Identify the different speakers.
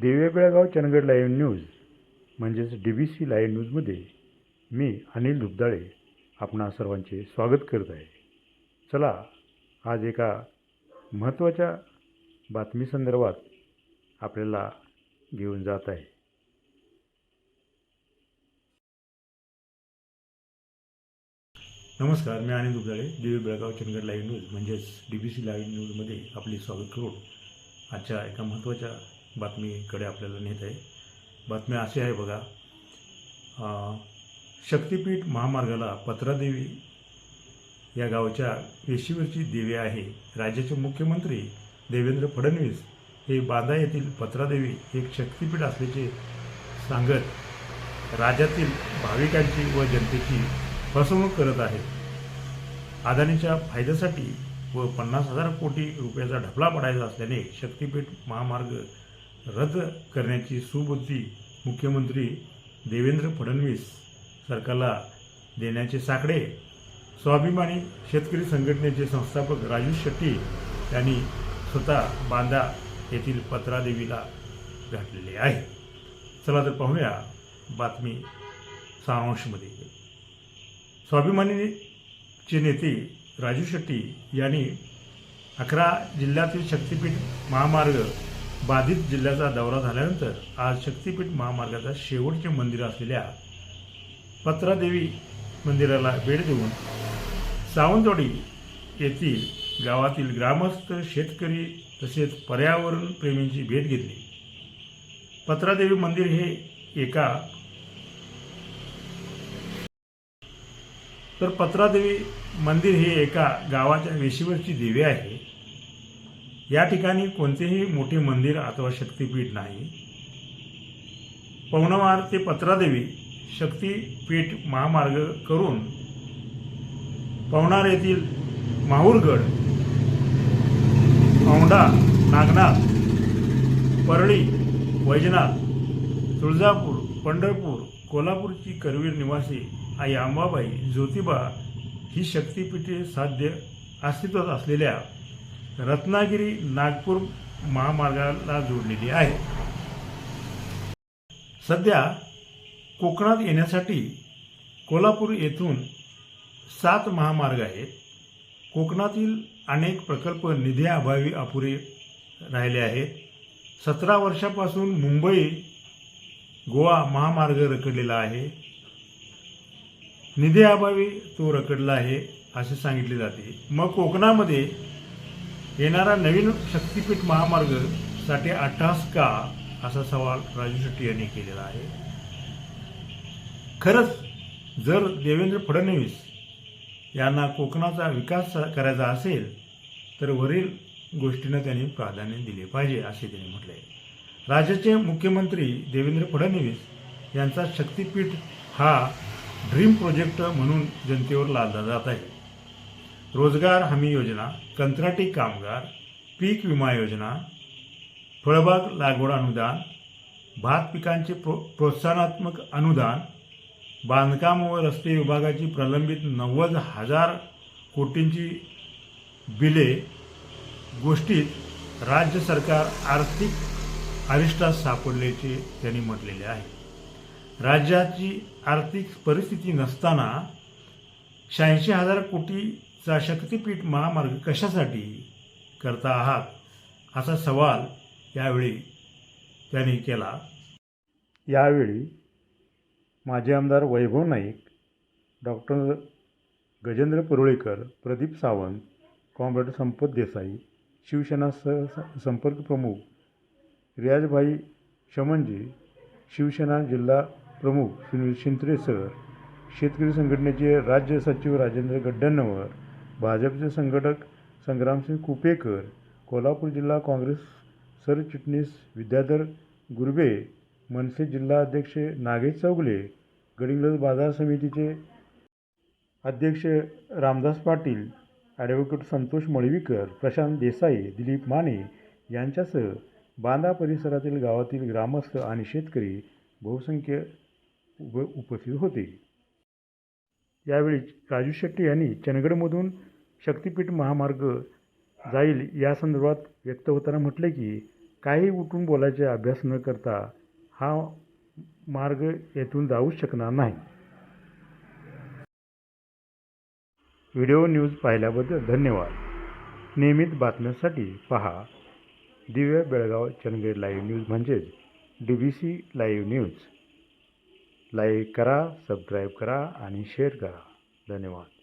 Speaker 1: देवेबेळगाव Chandgad live news म्हणजेच D B C live न्यूजमध्ये मी अनिल दुबदाळे आपणा सर्वांचे स्वागत करत आहे. चला आज एका महत्त्वाच्या बातमीसंदर्भात आपल्याला घेऊन जात आहे. नमस्कार मी अनिल दुबदाळे देवी बेळगाव चंदगड लाईव्ह न्यूज म्हणजेच डी बी सी लाईव्ह न्यूजमध्ये आपले स्वागत करून आजच्या एका महत्त्वाच्या बातमीकडे आपल्याला नेत आहे. बातमी अशी आहे बघा. शक्तिपीठ महामार्गाला पत्रादेवी या गावच्या वेशीवरची देवी आहे. राज्याचे मुख्यमंत्री देवेंद्र फडणवीस हे बांदा येथील पत्रादेवी एक शक्तिपीठ असल्याचे सांगत राज्यातील भाविकांची व जनतेची फसवणूक करत आहे. अदानीच्या फायद्यासाठी व पन्नास हजार कोटी रुपयाचा ढपला पडायचा असल्याने शक्तिपीठ महामार्ग रद्द करण्याची सुबुद्धी मुख्यमंत्री देवेंद्र फडणवीस सरकारला देण्याचे साकडे. स्वाभिमानी शेतकरी संघटनेचे संस्थापक राजू शेट्टी यांनी स्वतः बांदा येथील पत्रादेवीला घातलेले आहे. चला तर पाहूया बातमी सारांशमध्ये. स्वाभिमानीचे नेते राजू शेट्टी यांनी अकरा जिल्ह्यातील शक्तिपीठ महामार्ग बाधित जिल्ह्याचा दौरा झाल्यानंतर आज शक्तिपीठ महामार्गाचा शेवटचे मंदिर असलेल्या पत्रादेवी मंदिराला भेट देऊन सावंतवाडी येथील गावातील ग्रामस्थ शेतकरी तसेच पर्यावरण प्रेमींची भेट घेतली. पत्रादेवी मंदिर हे एका तर पत्रादेवी मंदिर हे एका गावाच्या वेशीवरची देवी आहे. या ठिकाणी कोणतेही मोठे मंदिर अथवा शक्तिपीठ नाही. पवनवार ते पत्रादेवी शक्तीपीठ महामार्ग करून पवनार येथील माहूरगड औंढा नागनाथ परळी वैजनाथ तुळजापूर पंढरपूर कोल्हापूरची करवीर निवासी आई अंबाबाई ज्योतिबा ही शक्तिपीठे साध्य अस्तित्वात असलेल्या रत्नागिरी नागपूर महामार्गाला जोडलेली आहे. सध्या कोकणात येण्यासाठी कोल्हापूर येथून सात महामार्ग आहेत. कोकणातील अनेक प्रकल्प निधीअभावी अपुरे राहिले आहेत. सतरा वर्षापासून मुंबई गोवा महामार्ग रखडलेला आहे. निधीअभावी तो रखडला आहे असे सांगितले जाते. मग कोकणामध्ये येणारा नवीन शक्तिपीठ महामार्गसाठी अट्टास का? असा सवाल राजू शेट्टी यांनी केलेला आहे. खरंच जर देवेंद्र फडणवीस यांना कोकणाचा विकास करायचा असेल तर वरील गोष्टींना त्यांनी प्राधान्य दिले पाहिजे असे त्यांनी म्हटले आहे. राज्याचे मुख्यमंत्री देवेंद्र फडणवीस यांचा शक्तिपीठ हा ड्रीम प्रोजेक्ट म्हणून जनतेवर लादला जात आहे. रोजगार हमी योजना कंत्राटी कामगार पीक विमा योजना फळबाग लागवड अनुदान भात पिकांचे प्रो प्रोत्साहनात्मक अनुदान बांधकाम व रस्ते विभागाची प्रलंबित नव्वद हजार कोटींची बिले गोष्टीत राज्य सरकार आर्थिक अरिष्टात सापडल्याचे त्यांनी म्हटलेले आहे. राज्याची आर्थिक परिस्थिती नसताना शहाऐंशी हजार कोटी चा शक्तीपीठ महामार्ग कशासाठी करता आहात? असा सवाल यावेळी त्यांनी केला. यावेळी माजी आमदार वैभव नाईक डॉक्टर गजेंद्र पुरळेकर प्रदीप सावंत कॉम्रेड संपत देसाई शिवसेना सह संपर्क प्रमुख रियाजभाई शमनजी शिवसेना जिल्हा प्रमुख सुनील शिंत्रे सर शेतकरी संघटनेचे राज्य सचिव राजेंद्र गड्ड्यांवर भाजपचे संघटक संग्रामसिंग कुपेकर कोल्हापूर जिल्हा काँग्रेस सरचिटणीस विद्याधर गुरबे मनसे जिल्हा अध्यक्ष नागेश चौगले गडिंग्लज बाजार समितीचे अध्यक्ष रामदास पाटील ॲडव्होकेट संतोष मळवीकर प्रशांत देसाई दिलीप माने यांच्यासह बांदा परिसरातील गावातील ग्रामस्थ आणि शेतकरी बहुसंख्य उप उपस्थित होते. यावेळी राजू शेट्टी यांनी चंदगडमधून शक्तिपीठ महामार्ग जाईल या संदर्भात व्यक्त होताना म्हटले की काही उठून बोलायचे अभ्यास न करता हा मार्ग येथून जाऊ शकणार नाही. व्हिडिओ न्यूज पाहिल्याबद्दल धन्यवाद. नियमित बातम्यांसाठी पहा दिव्य बेळगाव चंदगड लाईव्ह न्यूज म्हणजेच D B C live news. Like करा सबस्क्राईब करा आणि शेअर करा. धन्यवाद.